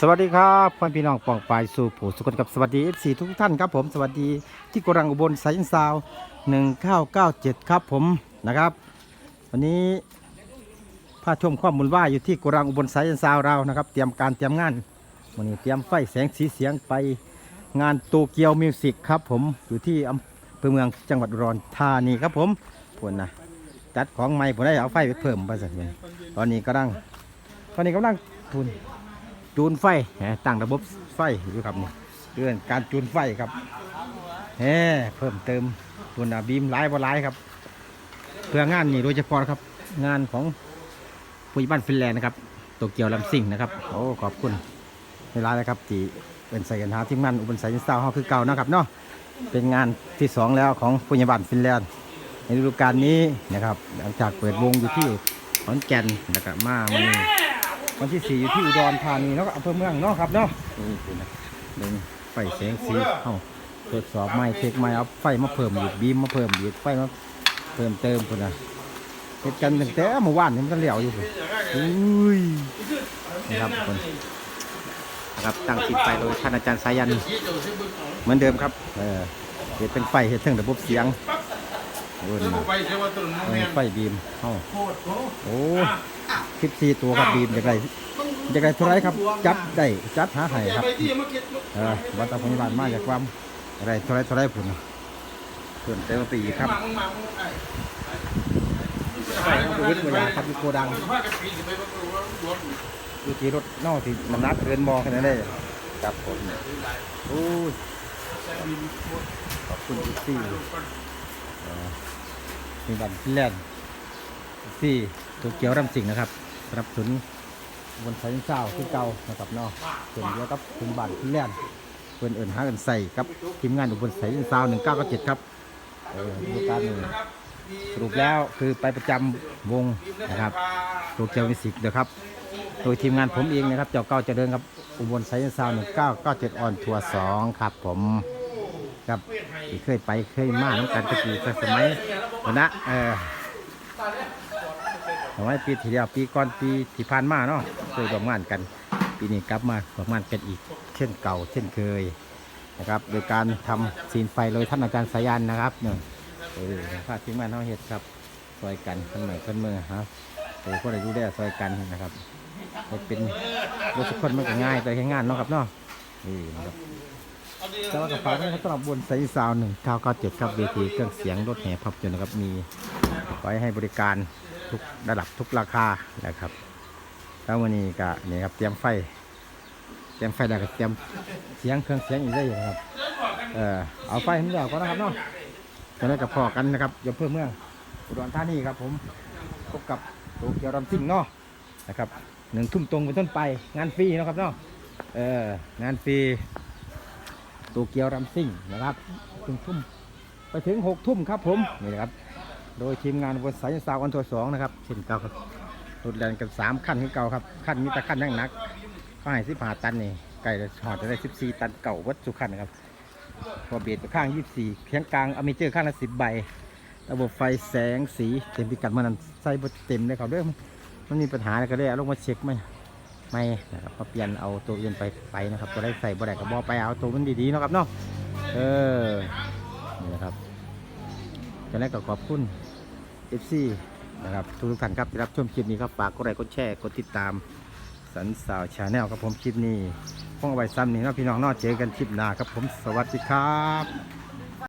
สวัสดีครับพ่อพี่น้องปองปายสู่ผู้สุขกับสวัสดี FC ทุกท่านครับผมสวัสดีที่กรังอุบลสายซาว1997ครับผมนะครับ วันนี้พาชมความมุนว่าอยู่ที่กรังอุบลสายซาวเรานะครับ เตรียมการเตรียมงานวันนี้เตรียมไฟแสงสีเสียงไปงานโตเกียวมิวสิกครับผมอยู่ที่อำเภอเมืองจังหวัดอุดรธานีครับผมพวนนะจัดของใหม่ผมได้เอาไฟไปเพิ่มไปสักหนิดตอนนี้กำลังตอนนี้กำลังทุน จูนไฟตั้งระบบไฟอยู่ครับนี่เรื่องการจูนไฟครับแหมเพิ่มเติมตัวนาบีมหลายบ่หลายครับ เพื่องานนี่โดยเฉพาะครับ งานของผู้ใหญ่บ้านฟินแลนด์นะครับโตเกียวลำซิ่งนะครับโอ้ขอบคุณเวลายนะครับที่เป็นใส่กันหาที่มันอุบลสายเศร้าห้าคือเก่านะครับเนาะเป็นงานที่สองแล้วของผู้ใหญ่บ้านฟินแลนด์ในฤดูกาลนี้นะครับ หลังจากเปิดวงอยู่ที่ขอนแก่นนะครับมามันนี้ วันที่สี่อยู่ที่อุดรธานีเนาะอำเภอเมืองเนาะครับเนาะนี่คือนะเดินไฟแสงสีเข้าตรวจสอบไม้เช็คไม้เอาไฟมาเพิ่มอีกบีมมาเพิ่มอีกไฟมาเพิ่มเติมพุ่นนะเหตุการณ์ตั้งแต่เมื่อวานนี่มันก็เหลียวอยู่พุ่นอุ้ยนะครับคนนะครับตั้งติดไฟโดยท่านอาจารย์สายัน เหมือนเดิมครับ เออเหตุเป็นไฟเหตุถึงระบบเสียง โอ้ยไปใช่ว่าต้นมะเอเมีอยนไฟบีมเข้าโอ้คิดสี่ตัวครับบีมอย่างไรอยากได้เท่าไรครับ จัดได้จัดหาให้ครับไปที่มาเก็บเออวัดตาพยาบาลมาจากความอะไรเท่าไรเท่าไรผุนเพิ่มเติมไปอีกครับมังมังไอ้ไปดูวิทย์วิทยาครับอยู่โกดังผ้ากระปีไปว่าตัวรถอยู่ที่รถนอกที่มันนักเกินมองขนาดนั้นเลยครับผมโอ้ยขอบคุณทุกที่เอ่อ มีบัตรแลนด์ที่ตัวเกียวรำสิงนะครับสนับสนุนบนสายเศร้าที่เก่านะครับเนาะส่วนเดียวกับถึงบัตรแลนด์เพื่อนเอินหากันใส่ครับทีมงานอุบลสายเศร้าหนึ่งเก้าเจ็ดครับเออดูกาลนี้สรุปแล้วคือไปประจำวงนะครับโตเกียวมิสิกนะครับโดยทีมงานผมเองนะครับเจ้าเก้าจะเดินครับอุบลไซน์ซาวหนึ่งเก้าเก้าเจ็ดออนทัวร์สองครับผม ครับที่เคยไปเคยมาน้ำกันตะกี้ก็สมัยวันนะเออสมัยปีที่แล้วปีก่อนปีที่ผ่านมาเนาะเคยร่วมงานกัน ปีนี้กลับมาร่วมงานกันอีก เช่นเก่า เช่นเคยนะครับ โดยการทำซีนไฟโดยท่านอาจารย์สายันนะครับเนี่ยเออพาทีมงานเขาเห็ดครับซอยกันคนใหม่คนมือฮะเออคนอายุได้ซอยกันนะครับเฮ็ดเป็นรถทุกคนมันก็ง่ายแต่แค่งานเนาะครับเนาะนี่นะครับ แต่ว่ากระเป๋านี่เขาสำหรับบนไซส์ซาวหนึ่งเก้าเก้าเจ็ดครับเวทีเครื่องเสียงรถแห่พับจนนะครับมีไว้ให้บริการทุกระดับทุกราคานะครับแล้ววันนี้ก็นี่ครับเตรียมไฟ เตรียมไฟแล้วก็เตรียมเสียงเครื่องเสียงอีกได้อยู่นะครับเออเอาไฟให้เดียวก่อนนะครับเนาะจะได้กับพอกันนะครับอย่าเพิ่มเมืองอุดรธานีครับผมพบกับโตเกียวรำซิ่งเนาะนะครับหนึ่งทุ่มตรงเป็นต้นไปงานฟรีนะครับเนาะเอองานฟรี ตเกียวรำซิ่งนะครับถึงทุ่มไปถึงหกทุ่มครับผมนี่นะครับ โดยทีมงานบนสายสาวอันทัวสองนะครับเช่นเก่าครับรถแล่นกันสามขั้นที่เก่าครับขั้นมีแต่ขั้นนักๆก็ให้สิบห้าตันนี่ไก่หอดจะได้สิบสี่ตันเก่าวัดสุขันครับพอเบียดไปข้าง24เขียงกลางอเมเจอร์ข้างละ10ใบระบบไฟแสงสีเต็มพิกัดมันนั้นใส่บเต็มเลยเขาเด้อมันมีปัญหาอะไรก็ได้ลงมาเช็คไหม ไม่นะครับมาเปลี่ยนเอาตัวอื่นไปไปนะครับก็ได้ใส่บ่ได้กับบอไปเอาตัวมันดีๆนะครับเนาะเออนี่นะครับจะได้ก็ขอบคุณ FC นะครับทุกท่านครับที่รับชมคลิปนี้ครับฝากกดไลค์กดแชร์กดติดตามสันสาวชาแนลครับผมคลิปนี้พ้องเอาไว้ซ้ำนี่นะพี่น้องนาเจอกันคลิปหน้าครับผมสวัสดีครับ